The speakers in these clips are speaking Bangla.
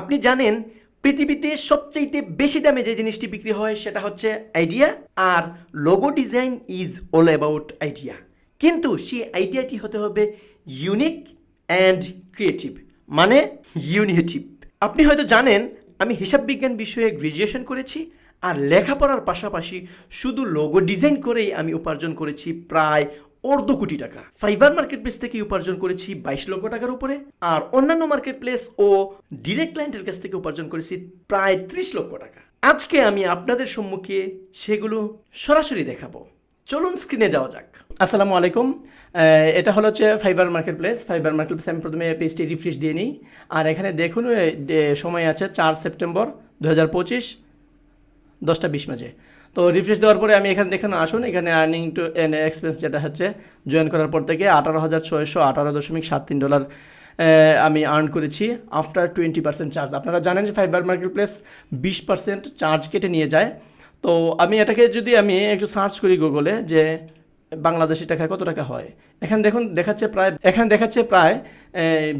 আপনি জানেন, পৃথিবীতে সবচাইতে বেশি দামে যে জিনিসটি বিক্রি হয় সেটা হচ্ছে idea R logo design is all about idea কিন্তু সেই আইডিয়াটি হতে হবে ইউনিক অ্যান্ড ক্রিয়েটিভ মানে ইউনিটিভ আপনি হয়তো জানেন, আমি হিসাব বিজ্ঞান বিষয়ে গ্র্যাজুয়েশন করেছি, আর লেখাপড়ার পাশাপাশি শুধু লোগো ডিজাইন করেই আমি উপার্জন করেছি প্রায় অর্ধ কোটি টাকা। ফাইবার মার্কেট প্লেস থেকে উপার্জন করেছি বাইশ লক্ষ টাকার উপরে, আর অন্যান্য মার্কেট প্লেস ও ডিরেক্ট ক্লায়েন্টের কাছ থেকে উপার্জন করেছি প্রায় ত্রিশ লক্ষ টাকা। আজকে আমি আপনাদের সম্মুখে সেগুলো সরাসরি দেখাবো। চলুন স্ক্রিনে যাওয়া যাক। আসসালামু আলাইকুম। এটা হলো হচ্ছে Fiverr market place Fiverr market place আমি প্রথমে পেজটি রিফ্রেশ দিয়ে নিই। আর এখানে দেখুন সময় আছে চার সেপ্টেম্বর দু হাজার পঁচিশ, দশটা বিশ মাঝে তো রিফ্রেশ দেওয়ার পরে আমি এখানে দেখুন আসুন, এখানে আর্নিং টু এন এক্সপেন্স যেটা হচ্ছে জয়েন করার পর থেকে আঠারো হাজার ছয়শো আঠারো দশমিক সাত তিন ডলার আমি আর্ন করেছি আফটার টোয়েন্টি পার্সেন্ট চার্জ আপনারা জানেন যে ফাইবার মার্কেট প্লেস বিশ পার্সেন্ট চার্জ কেটে নিয়ে যায়। তো আমি এটাকে যদি আমি একটু সার্চ করি গুগলে যে বাংলাদেশি টাকা কত টাকা হয়, এখানে দেখুন, দেখাচ্ছে প্রায়, এখানে দেখাচ্ছে প্রায়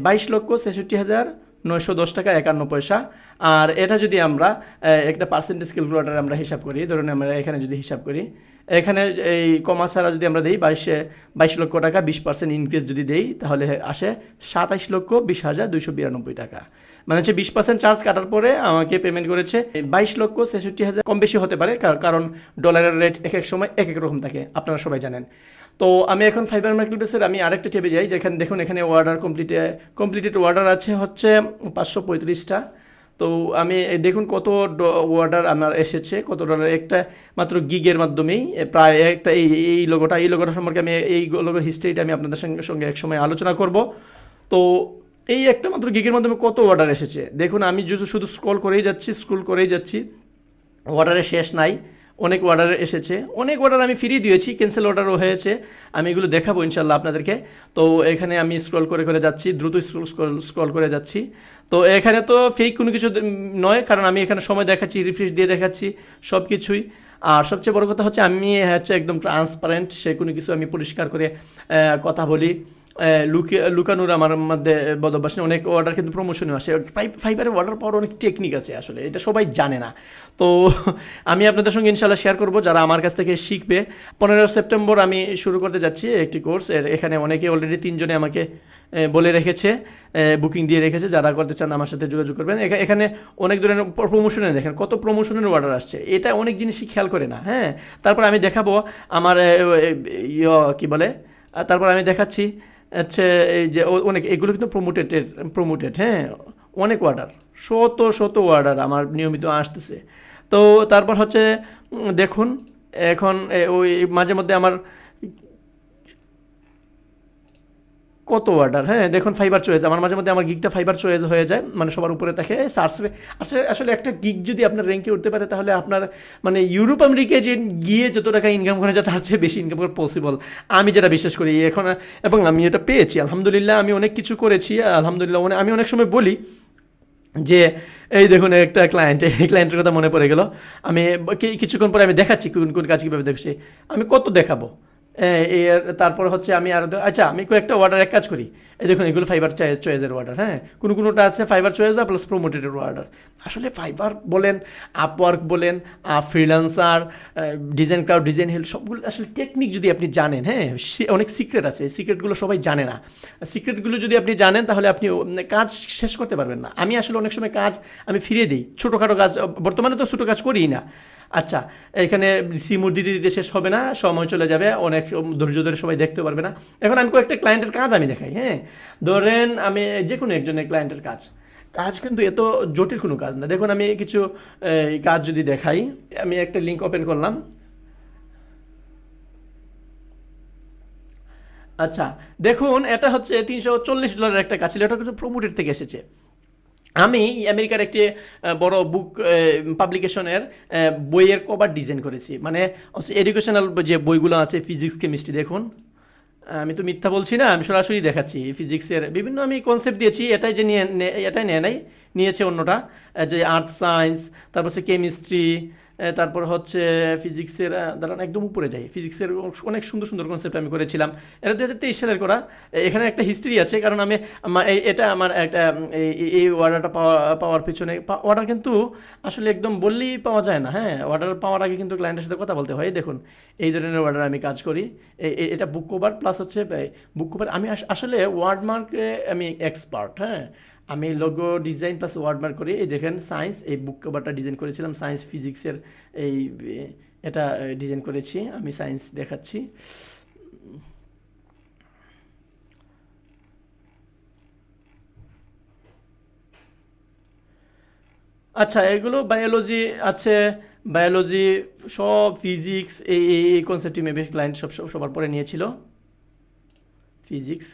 বাইশ লক্ষ ছেষট্টি হাজার নয়শো দশ টাকা, একান্ন পয়সা। আর এটা যদি আমরা একটা পার্সেন্টেজ ক্যালকুলেটার আমরা হিসাব করি, ধরুন আমরা এখানে যদি হিসাব করি, এখানে এই কমা ছাড়া যদি আমরা দিই বাইশে, বাইশ লক্ষ টাকা, বিশ পার্সেন্ট ইনক্রিজ যদি দেই, তাহলে আসে সাতাইশ লক্ষ বিশ হাজার দুইশো বিরানব্বই টাকা। মানে হচ্ছে বিশ পার্সেন্ট চার্জ কাটার পরে আমাকে পেমেন্ট করেছে বাইশ লক্ষ ছেষট্টি হাজার, কম বেশি হতে পারে, কার- কারণ ডলারের রেট এক এক সময় এক এক রকম থাকে, আপনারা সবাই জানেন। তো আমি এখন ফাইবার মার্কেটপ্লেসের আমি আরেকটা টেপে যাই, যেখানে দেখুন এখানে অর্ডার কমপ্লিট কমপ্লিটেড অর্ডার আছে হচ্ছে পাঁচশো পঁয়ত্রিশটা। তো আমি দেখুন কত অর্ডার আমার এসেছে, কত ডলার একটা মাত্র গিগের মাধ্যমেই প্রায় একটা এই এই লোগোটা এই লোগোটা সম্পর্কে আমি এই লোগোর হিস্ট্রিটা আমি আপনাদের সঙ্গে সঙ্গে এক সময় আলোচনা করব। তো এই একটা মাত্র গিগের মাধ্যমে কত অর্ডার এসেছে? দেখুন আমি শুধু শুধু স্ক্রল করেই যাচ্ছি স্ক্রল করেই যাচ্ছি। অর্ডারের শেষ নাই। অনেক অর্ডার এসেছে। অনেক অর্ডার আমি ফ্রি দিয়েছি ক্যান্সেল অর্ডারও হয়েছে। আমি এগুলো দেখাবো ইনশাল্লাহ আপনাদেরকে। তো এখানে আমি স্ক্রল করে করে যাচ্ছি, দ্রুত স্ক্রল স্ক্রল করে যাচ্ছি। তো এখানে তো ফেক কোনো কিছু নয়, কারণ আমি এখানে সময় দেখাচ্ছি রিফ্রেশ দিয়ে দেখাচ্ছি সব কিছুই আর সবচেয়ে বড় কথা হচ্ছে আমি হচ্ছে একদম ট্রান্সপারেন্ট সে কোনো কিছু আমি পরিষ্কার করে কথা বলি। লুকানোর আমার মধ্যে বদভ্যাস। অনেক অর্ডার কিন্তু প্রমোশনও আসে। ফাই- ফাইবারের অর্ডার পাওয়ার অনেক টেকনিক আছে আসলে। এটা সবাই জানে না। তো আমি আপনাদের সঙ্গে ইনশাল্লাহ শেয়ার করব। যারা আমার কাছ থেকে শিখবে পনেরো সেপ্টেম্বর আমি শুরু করতে যাচ্ছি একটি কোর্স এর এখানে অনেকে অলরেডি তিনজনে আমাকে বলে রেখেছে বুকিং দিয়ে রেখেছে। যারা করতে চান আমার সাথে যোগাযোগ করবেন। এখা- এখানে অনেক ধরনের প্রমোশনে দেখেন, কত প্রমোশনের অর্ডার আসছে। এটা অনেক জিনিসই খেয়াল করে না হ্যাঁ? তারপর আমি দেখাবো আমার ইয়ে কি বলে? তারপর আমি দেখাচ্ছি হচ্ছে এই যে অনেক, এগুলো কিন্তু প্রমোটেড প্রমোটেড হ্যাঁ? অনেক অর্ডার শত শত অর্ডার আমার নিয়মিত আসতেছে। তো তারপর হচ্ছে দেখুন, এখন ওই, মাঝে মধ্যে আমার কত অর্ডার হ্যাঁ দেখুন ফাইবার চয়েস আমার মাঝে মধ্যে আমার গিগটা ফাইবার চয়েস হয়ে যায় মানে সবার উপরে থাকে সার্চে আসলে আসলে একটা গিগ যদি আপনার র্যাঙ্কে উঠতে পারে, তাহলে আপনার মানে ইউরোপ আমেরিকায় যে গিয়ে যত টাকা ইনকাম করা যায় তার চেয়ে বেশি ইনকাম করা পসিবল আমি যেটা বিশ্বাস করি, এখন, এবং আমি এটা পেয়েছি, আলহামদুলিল্লাহ, আমি অনেক কিছু করেছি, আলহামদুলিল্লাহ অনেক- আমি অনেক সময় বলি যে, এই দেখুন, একটা ক্লায়েন্ট এই ক্লায়েন্টের কথা মনে পড়ে গেল। আমি কিছুক্ষণ পরে আমি দেখাচ্ছি, কোন কোন কাজ কীভাবে দেখছি। আমি কত দেখাবো? এর তারপর হচ্ছে আমি আর আচ্ছা আমি কয়েকটা অর্ডার এক কাজ করি। এই দেখুন, এগুলো ফাইবার চয়েস চয়েসের অর্ডার হ্যাঁ? কোনো, কোনোটা আছে ফাইবার চয়েস আর প্লাস প্রোমোটেডের অর্ডার আসলে ফাইবার বলেন আপওয়ার্ক বলেন Freelancer DesignCrowd DesignHill সবগুলো আসলে টেকনিক যদি আপনি জানেন হ্যাঁ? অনেক সিক্রেট আছে সিক্রেটগুলো সবাই জানে না। সিক্রেটগুলো যদি আপনি জানেন, তাহলে আপনি কাজ শেষ করতে পারবেন না। আমি আসলে অনেক সময় কাজ আমি ফিরিয়ে দিই, ছোটোখাটো কাজ, বর্তমানে তো ছোটো কাজ করিই না। আচ্ছা এখানে সিমুর দিতে দিতে শেষ হবে না, সময় চলে যাবে, অনেক ধৈর্য ধরে সবাই দেখতে পারবে না। এখন আমি কয়েকটা ক্লায়েন্টের কাজ আমি দেখাই হ্যাঁ? ধরেন আমি যে কোনো একজনের ক্লায়েন্টের কাজ। কাজ কিন্তু এত জটিল কোনো কাজ না। দেখুন, আমি কিছু কাজ যদি দেখাই, আমি একটা লিঙ্ক ওপেন করলাম। আচ্ছা দেখুন, এটা হচ্ছে তিনশো চল্লিশ ডলারের একটা কাজ ছিল, এটা কিন্তু প্রমোটেড থেকে এসেছে। আমি আমেরিকার একটি বড় বুক পাবলিকেশনের বইয়ের কভার ডিজাইন করেছি। মানে এডুকেশনাল যে বইগুলো আছে ফিজিক্স কেমিস্ট্রি দেখুন। আমি তো মিথ্যা বলছি না, আমি সরাসরি দেখাচ্ছি। ফিজিক্সের বিভিন্ন আমি কনসেপ্ট দিয়েছি, এটাই যে নিয়ে, এটাই নেয় নাই, নিয়েছে অন্যটা। যে আর্থ সায়েন্স তারপর হচ্ছে কেমিস্ট্রি তারপর হচ্ছে ফিজিক্সের দাঁড়ান, একদম উপরে যাই। ফিজিক্সের অনেক সুন্দর সুন্দর কনসেপ্ট আমি করেছিলাম। এটা দু হাজার তেইশ সালের করা। এখানে একটা হিস্ট্রি আছে, কারণ আমি এটা আমার একটা এই- অর্ডারটা পাওয়া, পাওয়ার পিছনে অর্ডার কিন্তু আসলে একদম বললেই পাওয়া যায় না হ্যাঁ? অর্ডার পাওয়ার আগে কিন্তু ক্লায়েন্টের সাথে কথা বলতে হয়। দেখুন, এই ধরনের অর্ডার আমি কাজ করি। এটা বুক কভার প্লাস হচ্ছে বুক কভার আমি আস- আসলে ওয়ার্ডমার্কে আমি এক্সপার্ট হ্যাঁ? আমি লোগো ডিজাইন প্লাস ওয়ার্ডমার্ক করি, এই দেখেন সায়েন্স এই বুক কভারটা ডিজাইন করেছিলাম সায়েন্স ফিজিক্সের এই, এটা ডিজাইন করেছি, আমি সায়েন্স দেখাচ্ছি। আচ্ছা এগুলো বায়োলজি আছে বায়োলজি সব ফিজিক্স এই এই এই কনসেপ্টটি মেবি ক্লায়েন্ট সব, সব- সবার পরে নিয়েছিল। ফিজিক্স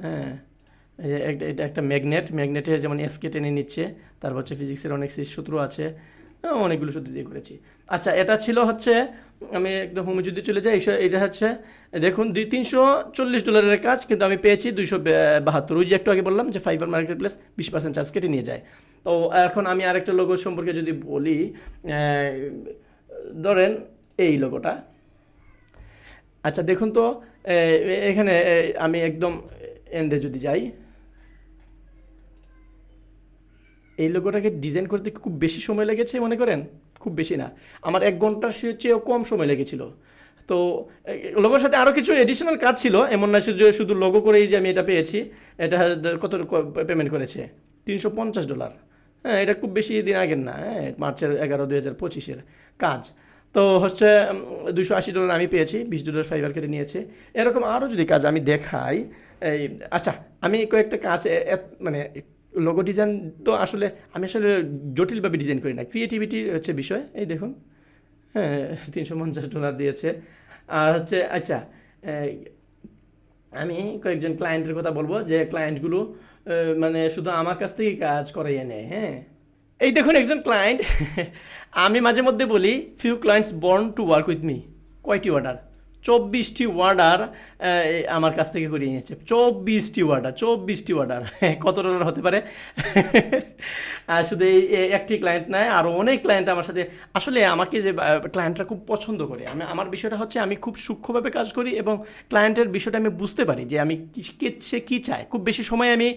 হ্যাঁ। এটা একটা ম্যাগনেট ম্যাগনেটে যেমন এসকে টেনে নিচ্ছে তারপর হচ্ছে ফিজিক্সের অনেক সূত্র আছে হ্যাঁ, অনেকগুলো সূত্র দিয়ে করেছি। আচ্ছা এটা ছিল হচ্ছে আমি একদম হোমে যদি চলে যাই এটা হচ্ছে দেখুন দুই তিনশো চল্লিশ ডলারের কাজ কিন্তু আমি পেয়েছি দুইশো বাহাত্তর। ওই যে একটু আগে বললাম যে ফাইবার মার্কেট প্লেস বিশ পার্সেন্ট চার্জ কেটে নিয়ে যায়। তো এখন আমি আরেকটা লোগো সম্পর্কে যদি বলি ধরেন এই লোগোটা আচ্ছা দেখুন তো এখানে আমি একদম এন্ডে যদি যাই, এই লোগোটাকে ডিজাইন করতে খুব বেশি সময় লেগেছে মনে করেন? খুব বেশি না। আমার এক ঘণ্টার চেয়েও কম সময় লেগেছিল। তো লোগোর সাথে আরও কিছু এডিশনাল কাজ ছিল। এমন না যে শুধু লোগো করেই যে আমি এটা পেয়েছি। এটা কত পেমেন্ট করেছে? তিনশো পঞ্চাশ ডলার হ্যাঁ এটা খুব বেশি দিন আগের না। হ্যাঁ মার্চের এগারো দুই হাজার পঁচিশের কাজ। তো হচ্ছে দুশো আশি ডলার আমি পেয়েছি, বিশ ডলার ফাইবার কেটে নিয়েছে। এরকম আরও যদি কাজ আমি দেখাই এই আচ্ছা আমি কয়েকটা কাজ মানে লোগো ডিজাইন তো আসলে, আমি আসলে জটিলভাবে ডিজাইন করি না। ক্রিয়েটিভিটি হচ্ছে বিষয়, এই দেখুন। হ্যাঁ তিনশো পঞ্চাশ ডলার দিয়েছে। আর হচ্ছে আচ্ছা আমি কয়েকজন ক্লায়েন্টের কথা বলব, যে ক্লায়েন্টগুলো মানে শুধু আমার কাছ থেকেই কাজ করাইয়ে নেয় হ্যাঁ। এই দেখুন একজন ক্লায়েন্ট আমি মাঝে মধ্যে বলি few clients born to work with me কয়টি অর্ডার চব্বিশটি ওয়ার্ডার আমার কাছ থেকে করিয়ে নিয়েছে। চব্বিশটি ওয়ার্ডার চব্বিশটি ওয়ার্ডার। কত ডলার হতে পারে? শুধু এই একটি ক্লায়েন্ট নয় আরও অনেক ক্লায়েন্ট আমার সাথে। আসলে আমাকে যে ক্লায়েন্টরা খুব পছন্দ করে, আমি, আমার বিষয়টা হচ্ছে আমি খুব সূক্ষ্মভাবে কাজ করি এবং ক্লায়েন্টের বিষয়টা আমি বুঝতে পারি যে আমি সে কী চায়। খুব বেশি সময় আমি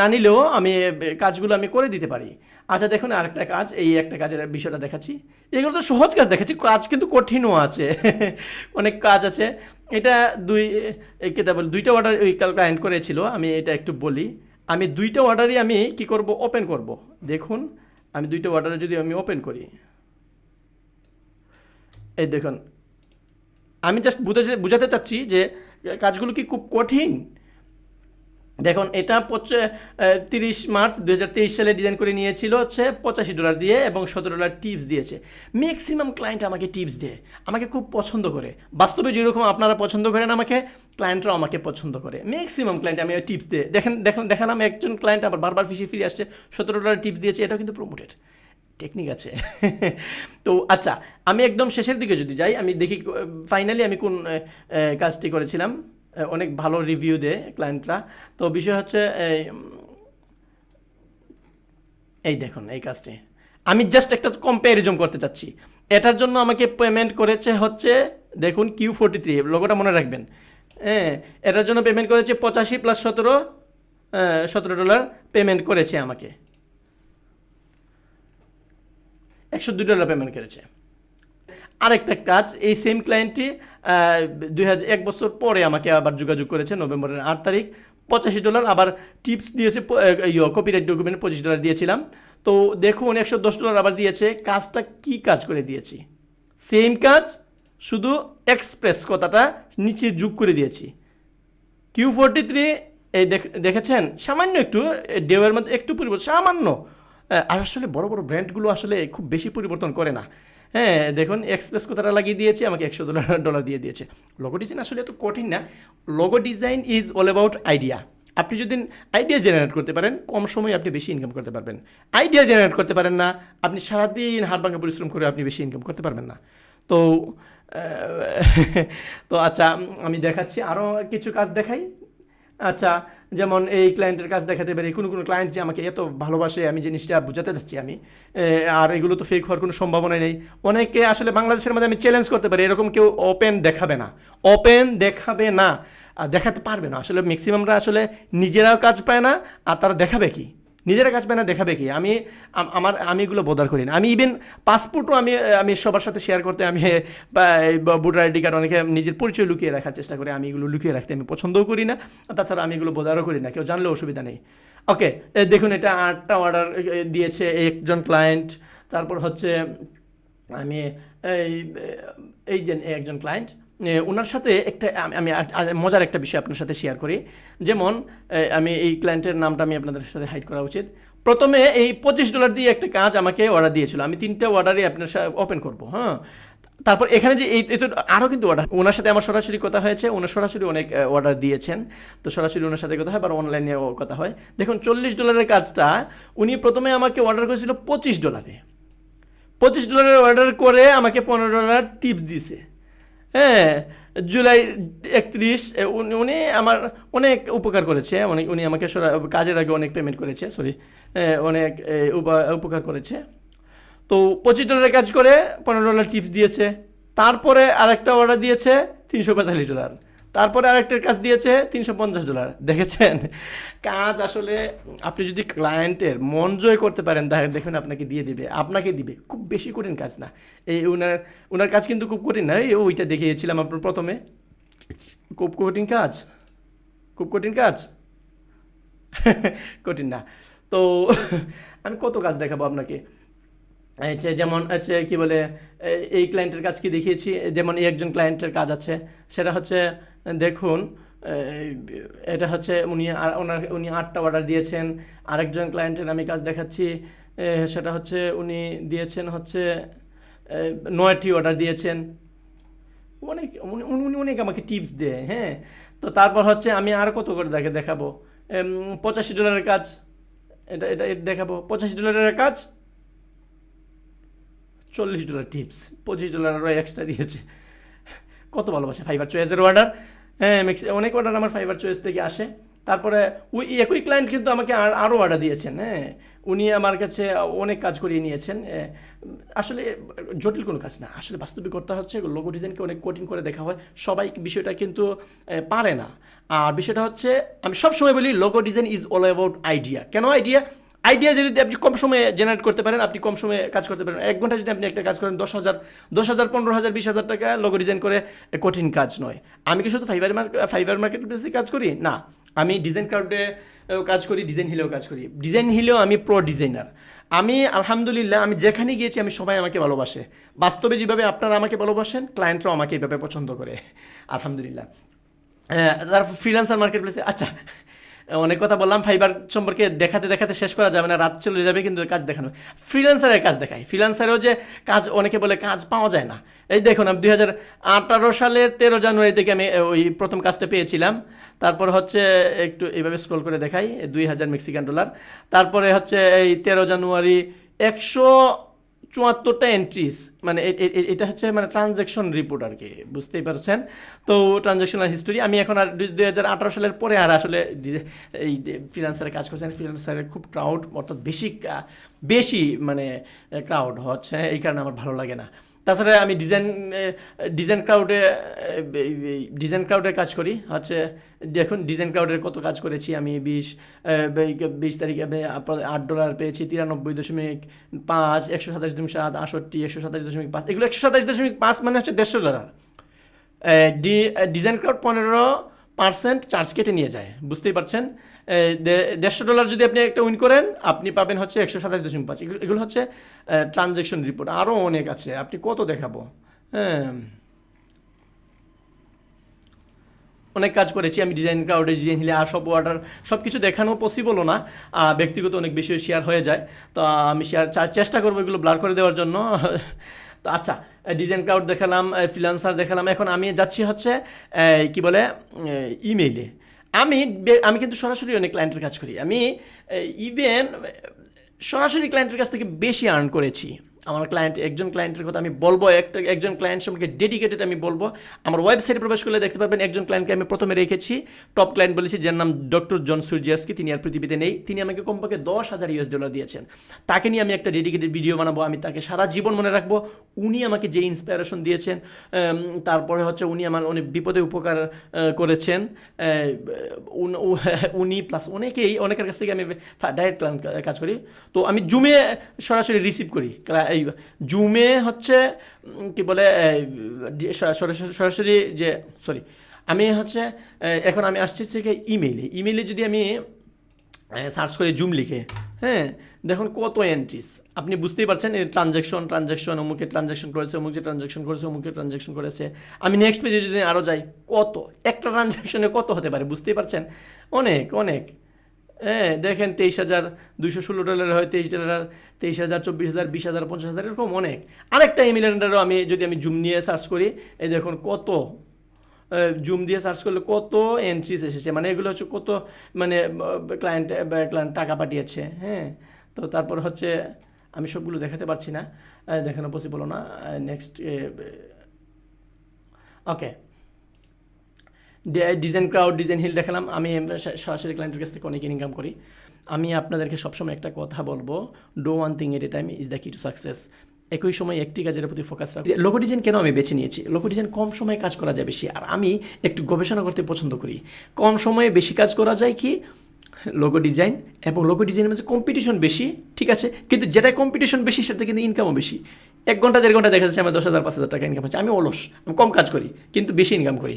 না নিলেও আমি কাজগুলো আমি করে দিতে পারি। আচ্ছা দেখুন আরেকটা কাজ, এই একটা কাজের বিষয়টা দেখাচ্ছি। এগুলো তো সহজ কাজ, দেখাচ্ছি, কাজ কিন্তু কঠিনও আছে। অনেক কাজ আছে। এটা দুই কেতা বল, দুইটা অর্ডার ওই ক্লায়েন্ট করেছিল, আমি এটা একটু বলি। আমি দুইটা অর্ডারই আমি কি করব? ওপেন করব। দেখুন, আমি দুইটা অর্ডারে যদি আমি ওপেন করি। এই দেখুন, আমি জাস্ট বুঝাতে বুঝাতে চাচ্ছি যে কাজগুলো কি খুব কঠিন? দেখুন, এটা তিরিশ মার্চ দু হাজার তেইশ সালে ডিজাইন করে নিয়েছিল হচ্ছে পঁচাশি ডলার দিয়ে এবং সতেরো ডলার টিপস দিয়েছে। ম্যাক্সিমাম ক্লায়েন্ট আমাকে টিপস দেয়। আমাকে খুব পছন্দ করে। বাস্তবে যেরকম আপনারা পছন্দ করেন আমাকে ক্লায়েন্টরাও আমাকে পছন্দ করে। ম্যাক্সিমাম ক্লায়েন্ট আমি টিপস দেয়, দেখেন দেখেন, দেখালাম একজন ক্লায়েন্ট আবার বারবার ফিসে ফিরে আসছে, সতেরো ডলার টিপস দিয়েছে, এটাও কিন্তু প্রমোটেড টেকনিক আছে। তো আচ্ছা আমি একদম শেষের দিকে যদি যাই, আমি দেখি ফাইনালি আমি কোন কাজটি করেছিলাম। অনেক ভালো রিভিউ দেয় ক্লায়েন্টরা তো বিষয় হচ্ছে এই, দেখুন এই কাজটি। আমি জাস্ট একটা কম্প্যারিজন করতে চাচ্ছি। এটার জন্য আমাকে পেমেন্ট করেছে হচ্ছে দেখুন কিউ ফোর্টি থ্রি লোগোটা মনে রাখবেন। হ্যাঁ এটার জন্য পেমেন্ট করেছে পঁচাশি প্লাস সতেরো সতেরো ডলার পেমেন্ট করেছে আমাকে। একশো দুই ডলার পেমেন্ট করেছে। আরেকটা কাজ, এই সেম ক্লায়েন্টটি দুই এক বছর পরে আমাকে আবার যোগাযোগ করেছে, নভেম্বরের আট তারিখ। পঁচাশি ডলার, আবার টিপস দিয়েছে কপিরাইট ডকুমেন্ট পঁচিশ ডলার দিয়েছিলাম। তো দেখুন, একশো দশ ডলার আবার দিয়েছে, কাজটা কি কাজ করে দিয়েছি? সেম কাজ, শুধু এক্সপ্রেস কথাটা নিচে যোগ করে দিয়েছি। কিউ ফোরটি থ্রি এই দেখ- দেখেছেন? সামান্য একটু ডেওয়ের মধ্যে একটু পরিবর্তন, সামান্য। আসলে বড় বড় ব্র্যান্ডগুলো আসলে খুব বেশি পরিবর্তন করে না। হ্যাঁ দেখুন এক্সপ্রেস কথাটা লাগিয়ে দিয়েছে? আমাকে একশো ডলার ডলার দিয়ে দিয়েছে। লোগো ডিজাইন আসলে এত কঠিন না। Logo design is all about idea আপনি যদি আইডিয়া জেনারেট করতে পারেন, কম সময়ে আপনি বেশি ইনকাম করতে পারবেন। আইডিয়া জেনারেট করতে পারেন না, আপনি সারাদিন হাড় ভাঙা পরিশ্রম করে আপনি বেশি ইনকাম করতে পারবেন না। তো তো আচ্ছা আমি দেখাচ্ছি আরও কিছু কাজ দেখাই। আচ্ছা যেমন এই ক্লায়েন্টের কাজ দেখাতে পারি, কোনো কোনো ক্লায়েন্ট যে আমাকে এত ভালোবাসে, আমি জিনিসটা বোঝাতে চাচ্ছি আমি আর এগুলো তো ফেক হওয়ার কোনো সম্ভাবনা নেই। অনেকে আসলে বাংলাদেশের মধ্যে আমি চ্যালেঞ্জ করতে পারি, এরকম কেউ ওপেন দেখাবে না। ওপেন দেখাবে না। দেখাতে পারবে না। আসলে ম্যাক্সিমামরা আসলে নিজেরাও কাজ পায় না, আর তারা দেখাবে কি? নিজেরা কাজ না দেখাবে কি আমি আমার, আমি এগুলো বোধার করি না। আমি ইভেন পাসপোর্টও আমি আমি সবার সাথে শেয়ার করতে, আমি ভোটার আইডি কার্ড অনেকে নিজের পরিচয় লুকিয়ে রাখার চেষ্টা করি, আমি এগুলো লুকিয়ে রাখতে আমি পছন্দও করি না তাছাড়া আমি এগুলো বোধারও করি না, কেউ জানলে অসুবিধা নেই। ওকে দেখুন, এটা আটটা অর্ডার দিয়েছে একজন ক্লায়েন্ট তারপর হচ্ছে আমি, এই এই যে একজন ক্লায়েন্ট ওনার সাথে একটা, আমি- মজার একটা বিষয় আপনার সাথে শেয়ার করি। যেমন আমি এই ক্লায়েন্টের নামটা আমি আপনাদের সাথে হাইড করা উচিত। প্রথমে এই পঁচিশ ডলার দিয়ে একটা কাজ আমাকে অর্ডার দিয়েছিল। আমি তিনটা অর্ডারই আপনার সাথে ওপেন করব হ্যাঁ? তারপর এখানে যে এই তো আরও কিন্তু অর্ডার ওনার সাথে আমার সরাসরি কথা হয়েছে ওনার সরাসরি অনেক অর্ডার দিয়েছেন। তো সরাসরি ওনার সাথে কথা হয় বা অনলাইনেও কথা হয়। দেখুন, চল্লিশ ডলারের কাজটা উনি প্রথমে আমাকে অর্ডার করেছিল পঁচিশ ডলারে পঁচিশ ডলারের অর্ডার করে আমাকে পনেরো ডলার টিপস দিছে। হ্যাঁ জুলাই একত্রিশ উনি আমার অনেক উপকার করেছে অনেক উনি আমাকে কাজের আগে অনেক পেমেন্ট করেছে সরি অনেক উপকার করেছে। তো পঁচিশ ডলারের কাজ করে পনেরো ডলার টিপস দিয়েছে, তারপরে আরেকটা অর্ডার দিয়েছে তিনশো পঁয়তাল্লিশ ডলার তারপরে আরেকটার কাজ দিয়েছে তিনশো পঞ্চাশ ডলার। দেখেছেন? কাজ আসলে আপনি যদি ক্লায়েন্টের মন জয় করতে পারেন, তাহলে দেখুন আপনাকে দিয়ে দিবে, আপনাকে দিবে। খুব বেশি কঠিন কাজ না। এই ওনার ওনার কাজ কিন্তু খুব কঠিন না। এই ওইটা দেখিয়েছিলাম আপনার প্রথমে। খুব কঠিন কাজ। খুব কঠিন কাজ? কঠিন না। তো আমি কত কাজ দেখাবো আপনাকে? হচ্ছে যেমন হচ্ছে কী বলে এই- ক্লায়েন্টের কাজ কি দেখিয়েছি? যেমন এই একজন ক্লায়েন্টের কাজ আছে, সেটা হচ্ছে, দেখুন এটা হচ্ছে উনি ওনার, উনি আটটা অর্ডার দিয়েছেন, আরেকজন ক্লায়েন্টের আমি কাজ দেখাচ্ছি সেটা হচ্ছে উনি দিয়েছেন হচ্ছে নয়টি অর্ডার দিয়েছেন। অনেক, উনি অনেক আমাকে টিপস দেয় হ্যাঁ? তো তারপর হচ্ছে আমি আর কত করে দেখে দেখাবো? পঁচাশি ডলারের কাজ, এটা এটা দেখাবো। পঁচাশি ডলারের কাজ চল্লিশ ডলার টিপস, পঁচিশ ডলার আরও এক্সট্রা দিয়েছে। কত ভালোবাসে ফাইবার চয়েসের অর্ডার হ্যাঁ ম্যাক্সি অনেক অর্ডার আমার ফাইবার চয়েস থেকে আসে। তারপরে ওই একই ক্লায়েন্ট কিন্তু আমাকে আর আরও অর্ডার দিয়েছেন হ্যাঁ। উনি আমার কাছে অনেক কাজ করিয়ে নিয়েছেন আসলে জটিল কোনো কাজ না। আসলে বাস্তবিকতা হচ্ছে লোগো ডিজাইনকে অনেক কঠিন করে দেখা হয়। সবাই বিষয়টা কিন্তু পারে না। আর বিষয়টা হচ্ছে, আমি সবসময় বলি logo design is all about idea কেন আইডিয়া আইডিয়া যদি আপনি কম সময়ে জেনারেট করতে পারেন আপনি কম সময়ে কাজ করতে পারেন। এক ঘণ্টা যদি আপনি একটা কাজ করেন দশ হাজার দশ হাজার পনেরো হাজার বিশ হাজার টাকা লোগো ডিজাইন করে কঠিন কাজ নয়। আমি কি শুধু ফাইবার মার্কেট ফাইবার মার্কেট প্লেসে কাজ করি? না। আমি ডিজাইন ক্রাউডে কাজ করি ডিজাইন হিলেও কাজ করি। ডিজাইন হিলেও আমি প্রো ডিজাইনার আমি আলহামদুলিল্লাহ আমি যেখানে গিয়েছি আমি সবাই আমাকে ভালোবাসে। বাস্তবে যেভাবে আপনারা আমাকে ভালোবাসেন ক্লায়েন্টরাও আমাকে এইভাবে পছন্দ করে। আলহামদুলিল্লাহ। আহ, তারপর ফ্রিল্যান্সার মার্কেট প্লেসে আচ্ছা অনেক কথা বললাম ফাইবার সম্পর্কে দেখাতে দেখাতে শেষ করা যাবে না, রাত চলে যাবে কিন্তু কাজ দেখানো। ফ্রিল্যান্সারের কাজ দেখায় ফ্রিল্যান্সারেও যে কাজ অনেকে বলে কাজ পাওয়া যায় না। এই দেখুন, আমি দুই হাজার আঠারো সালের তেরো জানুয়ারি থেকে আমি ওই প্রথম কাজটা পেয়েছিলাম। তারপর হচ্ছে, একটু এইভাবে স্ক্রল করে দেখাই, দুই হাজার মেক্সিকান ডলার। তারপরে হচ্ছে, এই তেরো জানুয়ারি একশো চুয়াত্তরটা এন্ট্রিস মানে এটা হচ্ছে মানে ট্রানজ্যাকশন রিপোর্ট আর কি বুঝতেই পারছেন? তো ট্রানজ্যাকশনাল হিস্টোরি আমি এখন আর দুই হাজার আঠারো সালের পরে আর আসলে এই ফ্রিলান্সারে কাজ করছেন ফিনান্সারে খুব ক্রাউড অর্থাৎ বেশি বেশি মানে ক্রাউড হচ্ছে, এই কারণে আমার ভালো লাগে না। তাছাড়া আমি ডিজাইন ডিজাইন ক্রাউডে ডিজাইন ক্রাউডে কাজ করি। হচ্ছে, দেখুন ডিজাইন ক্রাউডের কত কাজ করেছি আমি। বিশ বিশ তারিখে আট ডলার পেয়েছি, তিরানব্বই দশমিক পাঁচ, একশো সাতাশ দশমিক সাত আষট্টি একশো সাতাশ দশমিক পাঁচ। এগুলো একশো সাতাশ দশমিক পাঁচ মানে হচ্ছে দেড়শো ডলার ডিজাইন ক্রাউড পনেরো পার্সেন্ট চার্জ কেটে নিয়ে যায়। বুঝতেই পারছেন? দেড়শো ডলার যদি আপনি একটা উইন করেন, আপনি পাবেন হচ্ছে একশো সাতাশ দশমিক পাঁচ। এগুলো হচ্ছে ট্রানজ্যাকশন রিপোর্ট আরও অনেক আছে। আপনি কত দেখাবো? হ্যাঁ অনেক কাজ করেছি। আমি ডিজাইন ক্রাউডে ডিজাইন হিলে আর সব অর্ডার সব কিছু দেখানো পসিবলও না। ব্যক্তিগত অনেক বেশি শেয়ার হয়ে যায়। তো আমি শেয়ার চেষ্টা করব এগুলো ব্লার করে দেওয়ার জন্য। তো আচ্ছা ডিজাইন ক্রাউড দেখালাম ফ্রিলান্সার দেখালাম। এখন আমি যাচ্ছি হচ্ছে কি বলে ইমেইলে আমি আমি কিন্তু সরাসরি অনেক ক্লায়েন্টের কাজ করি। আমি ইভেন সরাসরি ক্লায়েন্টের কাছ থেকে বেশি আর্ন করেছি। আমার ক্লায়েন্ট একজন ক্লায়েন্টের কথা আমি বলব, একটা, একজন ক্লায়েন্ট সম্পর্কে ডেডিকেটেড আমি বলব। আমার ওয়েবসাইটে প্রবেশ করলে দেখতে পারবেন একজন ক্লায়েন্টকে আমি প্রথমে রেখেছি। টপ ক্লায়েন্ট বলেছি, যার নাম ডক্টর জন সুরজিয়াসকি তিনি আর পৃথিবীতে নেই। তিনি আমাকে কমপক্ষে দশ হাজার ইউএস ডলার দিয়েছেন। তাকে নিয়ে আমি একটা ডেডিকেটেড ভিডিও বানাবো, আমি তাকে সারা জীবন মনে রাখব। উনি আমাকে যে ইন্সপিরেশন দিয়েছেন তারপরে হচ্ছে উনি আমার অনেক বিপদে উপকার করেছেন। উন- প্লাস অনেকেই, অনেকের কাছ থেকে আমি ডাইরেক্ট ক্লায়েন্ট কাজ করি। তো আমি জুমে সরাসরি রিসিভ করি। এই জুমে হচ্ছে কি বলে এই, সরাসরি যে সরি আমি হচ্ছে এখন আমি আসছি থেকে ইমেইলে ইমেইলে যদি আমি সার্চ করে জুম লিখে হ্যাঁ দেখুন কত এন্ট্রিস আপনি বুঝতেই পারছেন ট্রানজ্যাকশন ট্রানজ্যাকশন অমুকে ট্রানজ্যাকশন করেছে অমুকে ট্রানজ্যাকশন করেছে অমুকে ট্রানজ্যাকশন করেছে। আমি নেক্সট পেজে যদি আরও যাই কত একটা ট্রানজ্যাকশনে কত হতে পারে বুঝতেই পারছেন? অনেক অনেক। হ্যাঁ দেখেন তেইশ হাজার দুইশো ষোলো ডলার হয়, তেইশ ডলার, তেইশ হাজার, চব্বিশ হাজার, বিশ হাজার, পঞ্চাশ হাজার, এরকম অনেক। আরেকটা ইমেলেন্ডারও আমি যদি আমি জুম নিয়ে সার্চ করি, এই দেখুন কত জুম দিয়ে সার্চ করলে কত এন্ট্রিস এসেছে। মানে এগুলো হচ্ছে কত মানে ক্লায়েন্ট ক্লায়েন্ট টাকা পাঠিয়েছে হ্যাঁ। তো তারপর হচ্ছে, আমি সবগুলো দেখাতে পারছি না। দেখানো পসিবল না। Next okay DesignCrowd DesignHill দেখালাম। আমি সরাসরি ক্লায়েন্টের কাছ থেকে অনেক ইনকাম করি। আমি আপনাদেরকে সবসময় একটা কথা বলব do one thing at a time is the key to success একই সময় একটি কাজের প্রতি ফোকাস রাখি। লোগো ডিজাইন কেন আমি বেছে নিয়েছি? লোগো ডিজাইন কম সময়ে কাজ করা যায় বেশি। আর আমি একটু গবেষণা করতে পছন্দ করি। কম সময়ে বেশি কাজ করা যায় কি? লোগো ডিজাইন এবং লোগো ডিজাইনের মাঝে কম্পিটিশন বেশি, ঠিক আছে? কিন্তু যেটা কম্পিটিশন বেশি সেটা কিন্তু ইনকামও বেশি। এক ঘণ্টা, দেড় ঘণ্টা দেখা যাচ্ছে আমার দশ হাজার, পাঁচ হাজার টাকা ইনকাম হচ্ছে। আমি অলস, আমি কম কাজ করি, কিন্তু বেশি ইনকাম করি।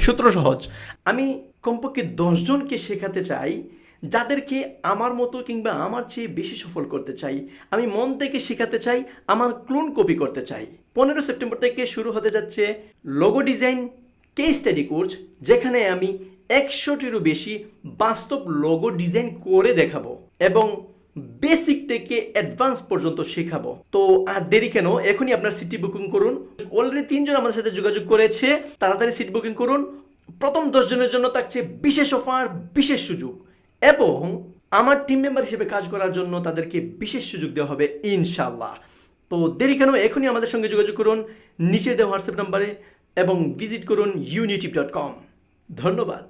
সূত্র সহজ। আমি কমপক্ষে দশজনকে শেখাতে চাই, যাদেরকে আমার মতো কিংবা আমার চেয়ে বেশি সফল করতে চাই। আমি মন থেকে শেখাতে চাই, আমার ক্লোন কপি করতে চাই। পনেরো সেপ্টেম্বর থেকে শুরু হতে যাচ্ছে logo design case study course যেখানে আমি একশোটিরও বেশি বাস্তব লোগো ডিজাইন করে দেখাবো এবং বেসিক থেকে অ্যাডভান্স পর্যন্ত শেখাবো। তো আর দেরি কেন? এখনই আপনার সিটি বুকিং করুন। অলরেডি তিনজন আমাদের সাথে যোগাযোগ করেছে। তাড়াতাড়ি সিট বুকিং করুন। প্রথম দশ জনের জন্য থাকছে বিশেষ অফার বিশেষ সুযোগ এবং আমার টিম মেম্বার হিসেবে কাজ করার জন্য তাদেরকে বিশেষ সুযোগ দেওয়া হবে ইনশাল্লাহ তো দেরি কেন? এখনই আমাদের সঙ্গে যোগাযোগ করুন। নিচে দেওয়া হোয়াটসঅ্যাপ নাম্বারে এবং ভিজিট করুন ইউনিটিভ ডট কম ধন্যবাদ।